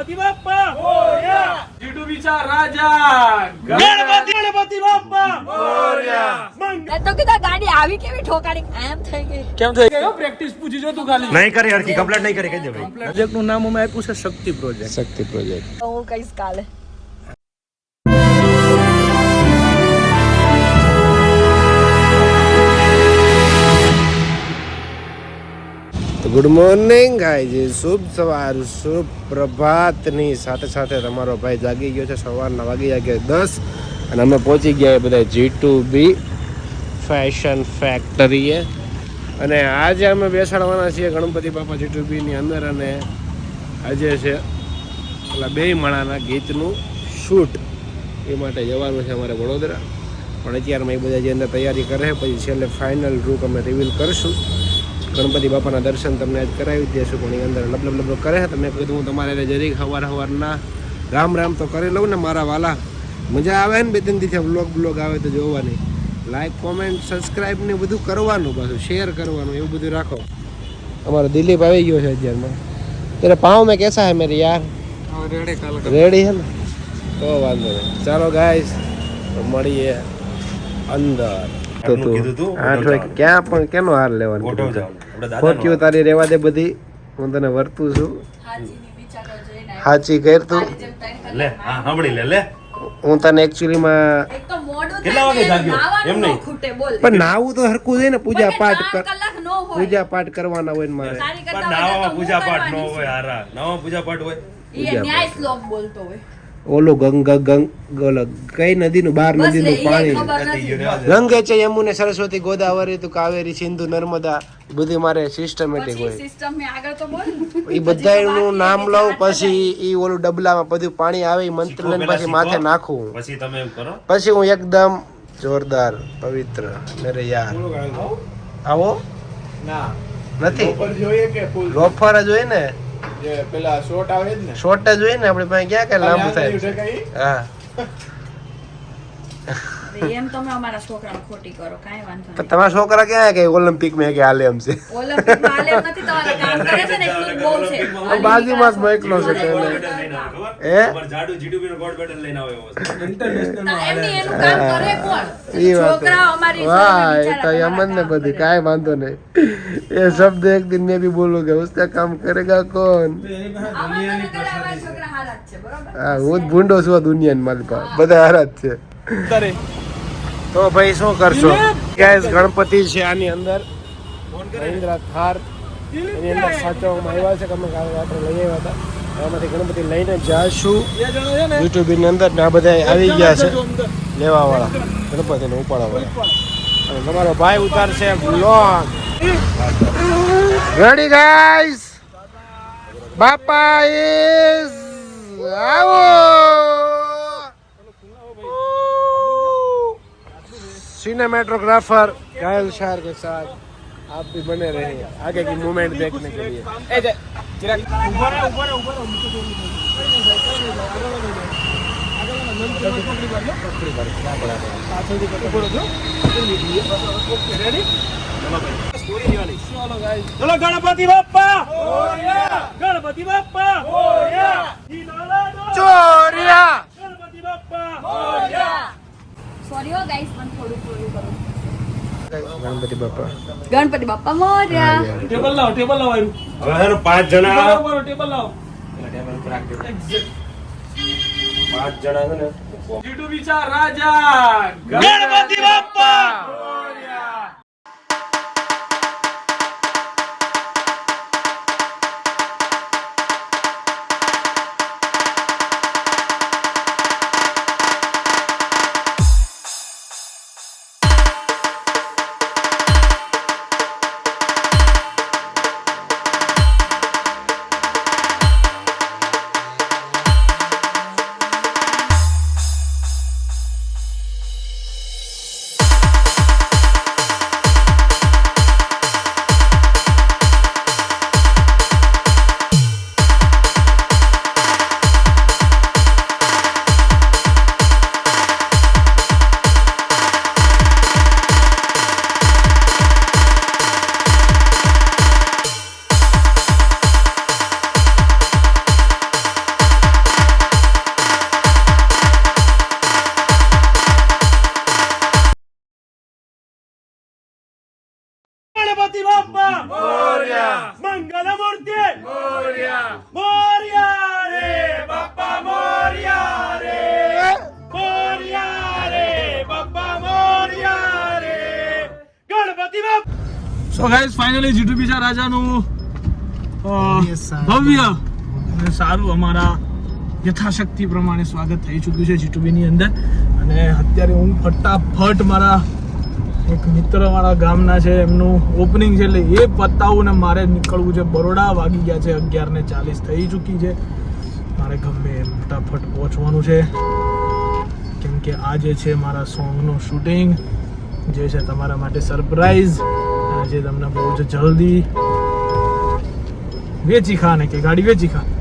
ગણપતિ બાપ્પા. મોર્યા જીડુ બિચાર રાજા. ગણપતિ. ગણપતિ બાપ્પા. ગાડી આવી કેવી એમ થઈ ગઈ. કેમ પ્રેક્ટિસ પૂછી જો તું ખાલી. નામ શક્તિ પ્રોજેક્ટ શક્તિ પ્રોજેક્ટ કઈશ કાલે. ગુડ મોર્નિંગ ગાયજી શુભ સવાર, શુભ પ્રભાતની સાથે સાથે તમારો ભાઈ જાગી ગયો છે. સવારના વાગી ગયા દસ અને અમે પહોંચી ગયા બધા જી ટુ બી ફેશન ફેક્ટરીએ અને આજે અમે બેસાડવાના છીએ ગણપતિ બાપા જી ટુ બીની અંદર અને આજે છે પેલા બે માળાના ગીતનું શૂટ એ માટે જવાનું છે અમારે વડોદરા. પણ અત્યારમાં એ બધા જે અંદર તૈયારી કરે પછી છેલ્લે ફાઇનલ રૂક અમે રિવીલ કરશું. ગણપતિ બાપાના દર્શન તમને આજ કરાવી દેશું પણ એની અંદર લબ લબ લબ કરે તમે કીધું હું તમારે જરીક હવાર હવારના રામ રામ તો કરી લઉં ને મારા વાલા. મજા આવે ને બે ત્રણ દિવસે બ્લોગ બ્લોગ આવે તો જોવાની. લાઈક કોમેન્ટ સબસ્ક્રાઈબ ને બધું કરવાનું પાછું. શેર કરવાનું એવું બધું રાખો. અમારો દિલીપ આવી ગયો છે અત્યારમાં. ત્યારે પાઉં મેં કેસા હે મેરે યાર? રેડી હે ને? તો વાંધો નહીં. ચાલો ગાઈસ મળીએ અંદર. તો તું આઠ વાગે ક્યાં પણ કેનો હાર લેવાનો ખોટ્યું તારી રેવા દે બધી. હું તને વર્તું છું. સાચી કર તું. લે હા સાંભળી લે લે. હું તને એકચ્યુઅલી માં કેટલા વાગે જાગ્યો? એમ નહીં. પણ નાવું તો હરકું છે ને પૂજા પાઠ કર પૂજા પાઠ કરવાના હોય ને મારે. પણ નાવામાં પૂજા પાઠ ન હોય હારા. નાવામાં પૂજા પાઠ હોય. એ ન્યાય શ્લોક બોલતો હોય. ઓલો ગંગા ગંગ ઓલો કઈ નદીનું બાર નદીનું પાણી? ને ગંગે છે યમુને સરસ્વતી ગોદાવરી તું કાવેરી સિંધુ નર્મદા બધી મારે સિસ્ટમેટિક હોય. એ બધા આગળ એ બધાનું નામ લઉં પછી એ ઓલું ડબલામાં બધું પાણી આવે એ મંત્ર લઈને પછી માથે. નાખું. પછી તમે કરો. પછી હું એકદમ જોરદાર પવિત્ર મેરે યાર આવો? નથી. લોફર જ હોય ને? પેલા શોર્ટ આવે જ ને. શોર્ટ જ હોય ને આપણે પાસે ક્યાં કે લાંબુ થાય? હા. તમારા છોકરા ક્યાં કે ઓલિમ્પિક બાજુમાં જ છે એ જાડુ વાહ એ તો યમન ને બધી કાંઈ વાંધો નહીં. એ શબ્દ એક દિન મેં ભી બોલું કે ઉસકા કામ કરેગા કોણ? દુનિયાની હું જ ભૂંડો છું આ દુનિયાની મારી પાસે. બધા હારા છે. તો ભાઈ શું કરશો? ગેસ ગણપતિ છે આની અંદર. મહિન્દ્રા થાર. એની અંદર સાચવવામાં આવ્યા છે કે અમે કાલે રાત્રે લઈ આવ્યા હતા. એમાંથી ગણપતિ લઈને જાશું. યુટ્યુબની? અંદર ને આ બધા આવી ગયા છે. લેવા વાળા ગણપતિને ઉપાડવા વાળા અને તમારો ભાઈ ઉતારશે બ્લોગ રેડી ગાઈસ બાપા ઇઝ આવો सिनेमेटोग्राफर घायल शार के साथ आप भी बने रहिए आगे की मूवमेंट देखने के लिए ચલો ગણપતિ બાપ્પા ગણપતિ બાપ્પા ઈ લાલા નો ચોરિયા ગણપતિ બાપ્પા સોરી હો ગાઈસ પણ થોડું થોડું કરું. ગણપતિ બાપા. ગણપતિ બાપા મોર્યા. ટેબલ લાવો ટેબલ લાવો હવે હેને પાંચ જણા. બરાબર, ટેબલ પાંચ જણા છે ને. જીડુબીચા રાજા. ગણપતિ બાપ્પા ಗಣಪತಿ ಬಪ್ಪ ಮೋರ್ಯ ಮಂಗಲ ಮೂರ್ತಿ ಮೋರ್ಯ ಮೋರ್ಯ ರೇ ಬಪ್ಪ ಮೋರ್ಯ ರೇ ಮೋರ್ಯ ರೇ ಬಪ್ಪ ಮೋರ್ಯ ರೇ Ganpati Bappa so guys finally Jitu બીજા રાજાનું ભવ્ય અને સારું અમારા યથાશક્તિ પ્રમાણે સ્વાગત થઈ ચૂક્યું છે જીટુબીની અંદર. અને અત્યારે હું ફટાફટ મારા એક મિત્ર મારા ગામના છે, એમનું ઓપનિંગ છે એટલે એ પતાવું ને મારે નીકળવું છે. બરોડા વાગી ગયા છે, અગિયાર ને ચાલીસ થઈ ચૂકી છે. મારે ગમે ફટાફટ પહોંચવાનું છે. કેમ કે આજે છે મારા સોંગનું શૂટિંગ જે છે તમારા માટે સરપ્રાઈઝ જે તમને બહુ જ જલ્દી વેચી ખા ને કે ગાડી વેચી ખા.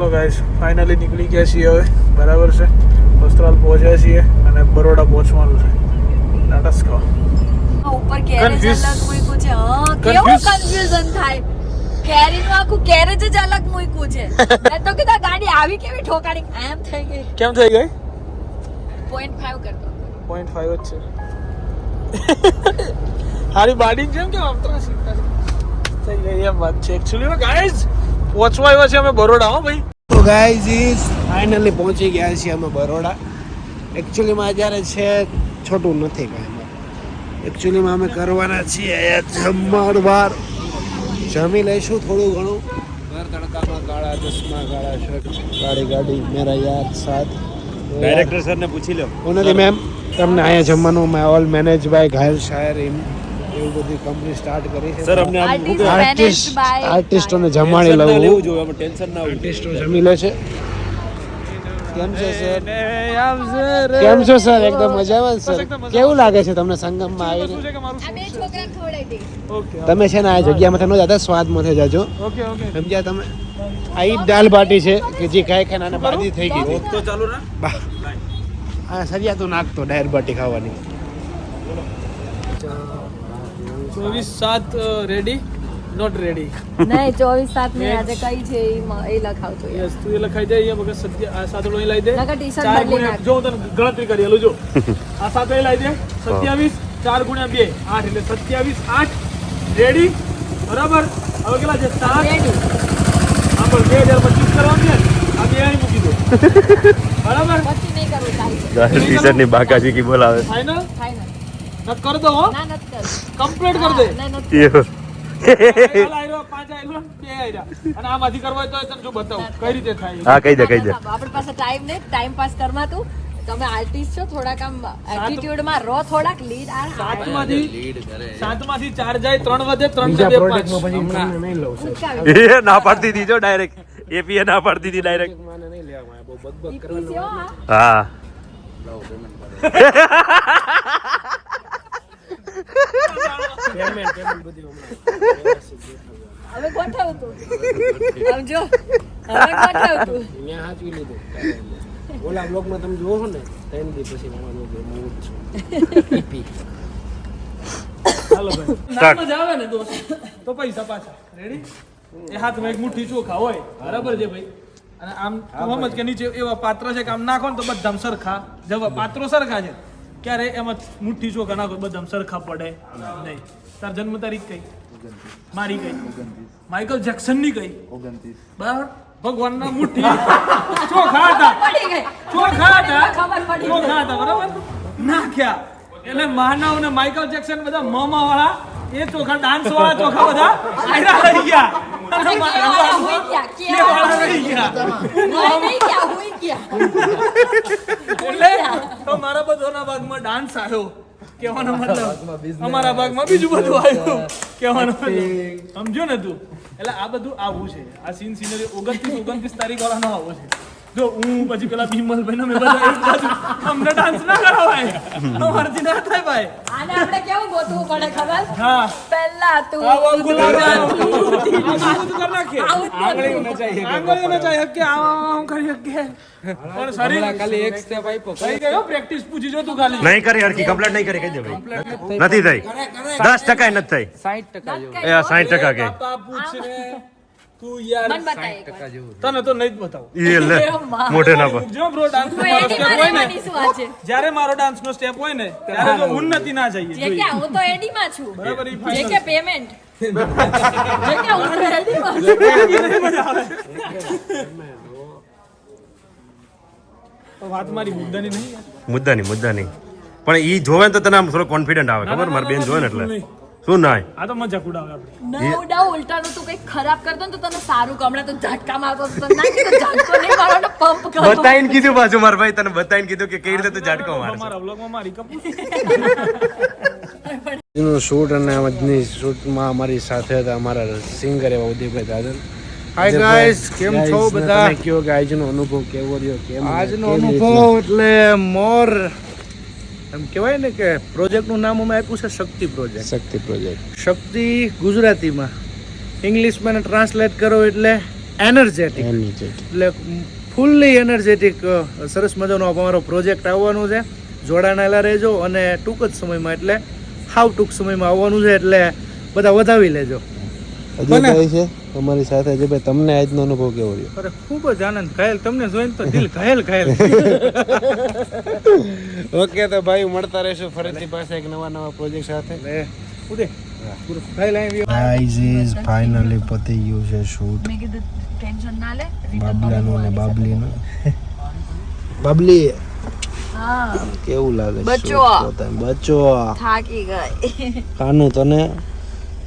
ચલો ગાઈસ ફાઇનલી નીકળી ગયા છીએ હવે. બરાબર છે? વસ્ત્રાલ પહોંચ્યા છીએ અને બરોડા પહોંચવાનું છે. નાટસ કહો ઉપર કેરેજ અલગ મૂક્યું છે. હા કેવું કન્ફ્યુઝન થાય. કેરીનું આખું કેરેજ જ અલગ મૂક્યું છે. મેં તો કીધા ગાડી આવી કેવી ઠોકાડી એમ થઈ ગઈ. કેમ થઈ ગઈ? પોઈન્ટ ફાઈવ કરતો. પોઈન્ટ ફાઈવ જ છે. હારી બાડી જેમ કે આમ તો થઈ ગઈ એમ વાત છે. એક્ચ્યુઅલી ગાઈઝ પહોંચવા આવ્યા છે અમે બરોડા હો ભાઈ. તો ગાઈઝ ઇઝ ફાઇનલી પહોંચી ગયા છીએ અમે બરોડા. એકચ્યુઅલીમાં જ્યારે છે છોટું નથી કાંઈ એકચ્યુઅલીમાં અમે કરવાના છીએ જમણવાર જમી લઈશું થોડું ઘણું. ઘર તડકામાં કાળા ચશ્મા કાળા શર્ટ ગાડી ગાડી મેરા યાર સાથ. ડાયરેક્ટર સરને પૂછી લો. ઓનલી મેમ તમને અહીંયા જમવાનું મેં ઓલ મેનેજ બાય ઘાયલ શાયર એમ એવું બધી કંપની સ્ટાર્ટ કરી છે. સર અમને by આર્ટિસ્ટોને જમાડી લેવું જોઈએ અમે ટેન્શન ના આર્ટિસ્ટો જમી લે છે. કેમ છે સર કેમ છો સર એકદમ મજામાં સર કેવું લાગે છે તમને સંગમમાં આવીને? તમે છે ને આ જગ્યામાં ન જતા સ્વાદમાં જાજો. Okay okay. સમજ્યા તમે? આ ઈ દાલ બાટી છે કે જે ખાઈ ખાય આને બાદી થઈ ગઈ. તો ચાલુ ના? બા. આ સરિયા તો નાખતો ડાયર બાટી ખાવાની. ચોવીસ સાત રેડી નોટ રેડી નહીં ચોવીસ સાતની આજે કઈ છે એ લખાવજો યસ તું એ લખાઈ દે અહીંયા વગર સત્ય આ સાતડો અહીં લઈ દે. નકર ટી-શર્ટ બદલી નાખ. જો તને ગણતરી કરી આલું જો. આ સાત લઈ લઈ દે. સત્યાવીસ ચાર ગુણ્યા બે આઠ. એટલે સત્યાવીસ આઠ. રેડી બરાબર? હવે કેટલા છે? સાત. રેડી આ પણ બે હજાર પચીસ કરવાનું છે આ બે અહીં મૂકી દો. બરાબર? પછી નહીં કરવું ચાલશે શર્ટની બાકાજી કી બોલાવે. ફાઇનલ ફાઇનલ કર દો હો. ના કરવું. કમ્પ્લીટ કર દે. ના, નથી ચાલ આયરો, પાંચ આયરો, બે આયરા. અને આમાંથી કરવા હોય તો તને જો બતાવું કઈ રીતે થાય હા કહી દે કહી દે. આપણી પાસે ટાઈમ નહીં ટાઈમ પાસ કરવા તું. તમે આર્ટિસ્ટ છો થોડાક આમ એટીટ્યુડમાં રહો થોડાક લીડ આ સાતમાંથી સાતમાંથી ચાર જાય ત્રણ વધે ત્રણ ને બે પાંચ નહીં લઉં સર ઉચકાવી. એ ના પાડતી હતી ડાયરેક્ટ એપીએ ના પાડતી હતી ડાયરેક્ટ મને નહીં લેવામાં બહુ બકબક ઈ હા. પેમેન્ટ પેમેન્ટ બધી હવે ગોઠવ સમજો હવે ગોઠવ મેં હાચવી લીધું. ઓલા બ્લોગમાં તમે જોવો ને ત્રણ દી પછી મારા બ્લોગ હું છું. ઈપી ભાઈ. નામ જ આવે ને દોસ્ત. તો પૈસા પાછા રેડી એ હાથમાં એક મુઠ્ઠી ચોખા હોય. બરાબર છે ભાઈ? અને આમ આમ કે નીચે એવા પાત્ર છે કે આમ નાખો ને તો બધા સરખા. જવા પાત્રો સરખા છે. ક્યારે એમાં મુઠ્ઠી ચોખા નાખો બધા સરખા પડે? નહીં. તાર જન્મ તારીખ કઈ? મારી કઈ? માઇકલ જેક્સનની કઈ બરાબર? ભગવાનના મુઠ્ઠી. ચોખા હતા. ચોખા હતા. ચોખા હતા બરાબર? નાખ્યા. એટલે માનવ ને માઇકલ જેક્સન બધા મોમા વાળા એ ચોખા ડાન્સ વાળા ચોખા બધા આયરા રહી ગયા. એટલે તો મારા બધાના ભાગમાં ડાન્સ આવ્યો. કહેવાનો મતલબ અમારા ભાગમાં બીજું બધું આવ્યું. કહેવાનો મતલબ સમજો ને તું? એટલે આ બધું આવું છે. આ સીન સિનરી ઓગણત્રીસ ઓગણત્રીસ તારીખ વાળાનો આવો છે. જો હું પછી પેલા ભીમલ ભાઈ મેં બધા એક બાજુ અમને ડાન્સ ના કરાવાય. અમારથી ના થાય ભાઈ. આને આપણે કેવું ગોતવું પડે ખબર? હા. પહેલા તું આવો ગુલાબ આવું. કર નાખે આંગળી કરી નાખીએ. આંગળી ન જાય કે આમ કરી હકે. પણ શરીર ખાલી એક સ્ટેપ આપ્યો. થઈ ગયો? પ્રેક્ટિસ પૂછી જો તું ખાલી. નહીં કરી હરકી કમ્પ્લીટ નહીં કરી કહી દે ભાઈ. નથી થઈ. દસ ટકા નથી થઈ. એ આ સાઠ ટકા કે. બાપા પૂછ ને તું યાર મન બતાય એક તને તો નહીં જ બતાવું. એ લે મોઢે ના પર જો બ્રો ડાન્સ તું સ્ટેપ હોય ને રહેવાની શું વાત છે? જ્યારે મારો ડાન્સ નો સ્ટેપ હોય ને ત્યારે જો ઉન્નતિ ના જઈએ. જે કે હું તો એડીમાં છું. બરાબર જે કે પેમેન્ટ જે કે હું તો એડીમાં છું. નહીં મજા આવે. વાત મારી મુદ્દાની નહીં. મુદ્દાની મુદ્દા નહીં મુદ્દા નહીં પણ ઈ જોવે ને તો તને આમ થોડો કોન્ફિડન્ટ આવે ખબર? મારી બેન જોવે ને એટલે. શું નાય? આ તો મજાક ઉડાવે આપણે. ના ઉડાવ ઉલટાનું તું કઈ ખરાબ કરતો ને તો તને સારું ગમે તો ઝટકા મારતો તો ના કે ઝટકો નહીં મારવાનો પંપ કરતો બતાઈન કીધું પાછું માર ભાઈ તને બતાઈન કીધું કે કઈ રીતે તું ઝટકો મારે મારા વ્લોગમાં મારી કપૂર. આજનું શૂટ અને આજની શૂટમાં અમારી સાથે હતા અમારા સિંગર એવા ઉદયભાઈ દાદલ. હાય ગાઈસ કેમ છો બધા? કયો કે આજનો અનુભવ કેવો રહ્યો? કેમ આજનો અનુભવ એટલે મોર એમ કહેવાય ને કે પ્રોજેક્ટનું નામ અમે આપ્યું છે શક્તિ પ્રોજેક્ટ. શક્તિ પ્રોજેક્ટ. શક્તિ ગુજરાતીમાં. ઇંગ્લિશમાં ટ્રાન્સલેટ કરો એટલે એનર્જેટિક એટલે ફૂલ્લી એનર્જેટિક સરસ મજાનો અમારો પ્રોજેક્ટ આવવાનો છે. જોડાણેલા રહેજો અને ટૂંક જ સમયમાં એટલે હાવ ટૂંક સમયમાં આવવાનું છે એટલે બધા વધાવી લેજો. છે? અમારી સાથે ભાઈ તમને આજનો અનુભવ કેવો રહ્યો? અરે ખૂબ જ આનંદ. ઘાયલ તમને જોઈને તો દિલ ઘાયલ ઘાયલ. ઓકે તો ભાઈ મળતા રહેશું ફરીથી પાસે એક નવા નવા પ્રોજેક્ટ સાથે. ઇઝ ફાઇનલી પતી ગયું છે શૂટ ટેન્શન ના લે. બાબલાનું બાબલીનું. બાબલી હા. કેવું લાગે બચો. બચો. થાકી ગઈ. કાનું તને?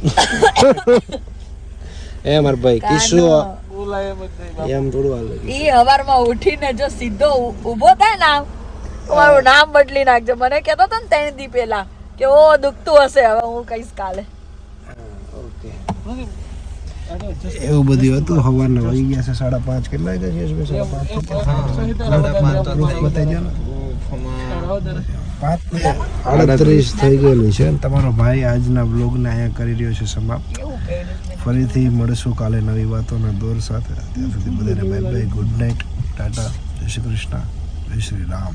એ માર ભાઈ કિસ્સો એમ થોડું હાલે ઈ હવારમાં ઉઠીને જો સીધો ઊભો થાય ને મારું નામ બદલી નાખજો મને કહેતો હતો ને ત્રણ દી પહેલા કે ઓ દુખતું હશે હવે હું કહીશ કાલે એવું બધું હતું સવારના વહી ગયા છે સાડા પાંચ કેટલા વાગ્યા છે આડત્રીસ થઈ ગયેલું છે તમારો ભાઈ આજના બ્લોગને અહીંયા કરી રહ્યો છે સમાપ્ત ફરીથી મળીશું કાલે નવી વાતોના દોર સાથે. ત્યાં સુધી બધાને bye bye good night tata, જય શ્રી કૃષ્ણ, જય શ્રી રામ.